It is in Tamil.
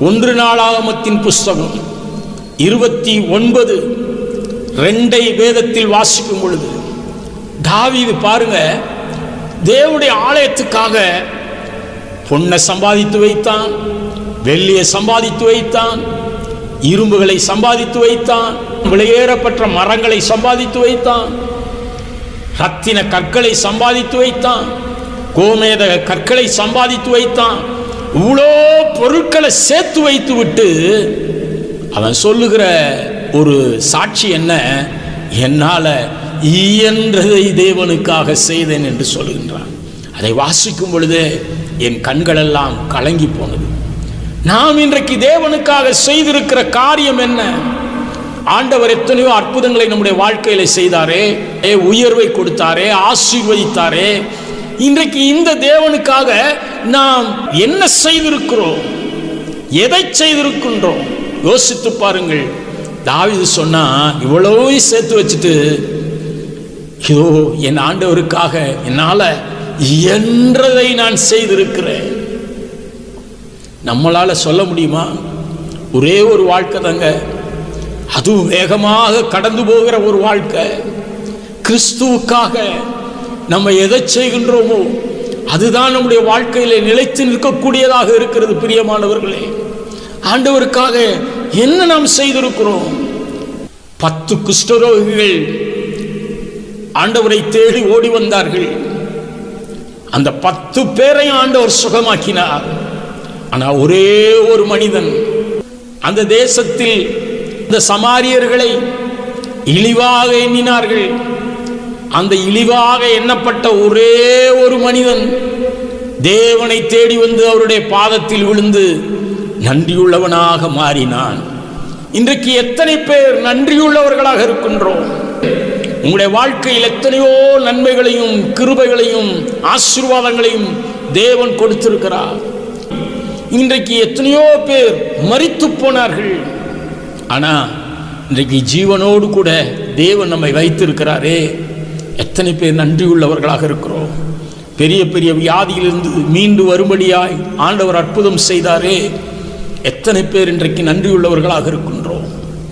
ஒன்று நாளாகமத்தின் புஸ்தகம் இருபத்தி ஒன்பது ரெண்டை வேதத்தில் வாசிக்கும் பொழுது தாவிது பாருங்க தேவனுடைய ஆலயத்துக்காக பொன்னை சம்பாதித்து வைத்தான் வெள்ளியை சம்பாதித்து வைத்தான் இரும்புகளை சம்பாதித்து வைத்தான் விலையேறப்பட்ட மரங்களை சம்பாதித்து வைத்தான் ரத்தின கற்களை சம்பாதித்து வைத்தான் கோமேதக கற்களை சம்பாதித்து வைத்தான் இவ்வளோ பொருட்களை சேர்த்து வைத்து விட்டு அவன் சொல்லுகிற ஒரு சாட்சி என்ன? என்னால் இயன்றதை தேவனுக்காக செய்தேன் என்று சொல்லுகின்றான். அதை வாசிக்கும் பொழுது என் கண்களெல்லாம் கலங்கி போனது. நாம் இன்றைக்கு தேவனுக்காக செய்திருக்கிற காரியம் என்ன? ஆண்டவர் எத்தனையோ அற்புதங்களை நம்முடைய வாழ்க்கையில் செய்தாரே ஏ, உயர்வை கொடுத்தாரே ஆசீர்வதித்தாரே இன்றைக்கு இந்த தேவனுக்காக நாம் என்ன செய்திருக்கிறோம்? எதை செய்திருக்கின்றோம்? யோசித்து பாருங்கள். தாவிது சொன்னா இவ்வளவு சேர்த்து வச்சுட்டு இதோ என் ஆண்டவருக்காக என்னால இயன்றதை நான் செய்திருக்கிறேன். நம்மளால சொல்ல முடியுமா? ஒரே ஒரு வாழ்க்கை தாங்க. அதுவும் வேகமாக கடந்து போகிற ஒரு வாழ்க்கை. கிறிஸ்துவுக்காக நம்ம எதை செய்கின்றோமோ அதுதான் நம்முடைய வாழ்க்கையில நிலைத்து நிற்கக்கூடியதாக இருக்கிறது பிரியமானவர்களே. ஆண்டவருக்காக என்ன நாம் செய்திருக்கிறோம்? பத்து குஷ்டரோகிகள் ஆண்டவரை தேடி ஓடி வந்தார்கள். அந்த பத்து பேரையும் ஆண்டவர் சுகமாக்கினார். ஆனால் ஒரே ஒரு மனிதன் அந்த தேசத்தில் இந்த சமாரியர்களை இழிவாக எண்ணினார்கள். அந்த இழிவாக எண்ணப்பட்ட ஒரே ஒரு மனிதன் தேவனை தேடி வந்து அவருடைய பாதத்தில் விழுந்து நன்றியுள்ளவனாக மாறினான். இன்றைக்கு எத்தனை பேர் நன்றியுள்ளவர்களாக இருக்கின்றோம்? உங்களுடைய வாழ்க்கையில் எத்தனையோ நன்மைகளையும் கிருபைகளையும் ஆசீர்வாதங்களையும் தேவன் கொடுத்திருக்கிறார். இன்றைக்கு எத்தனையோ பேர் மறித்து போனார்கள். ஆனால் இன்றைக்கு ஜீவனோடு கூட தேவன் நம்மை வைத்திருக்கிறாரே. எத்தனை பேர் நன்றியுள்ளவர்களாக இருக்கிறோம்? பெரிய பெரிய வியாதியிலிருந்து மீண்டு வரும்படியாய் ஆண்டவர் அற்புதம் செய்தாரே. எத்தனை பேர் இன்றைக்கு நன்றியுள்ளவர்களாக இருக்கின்றோம்?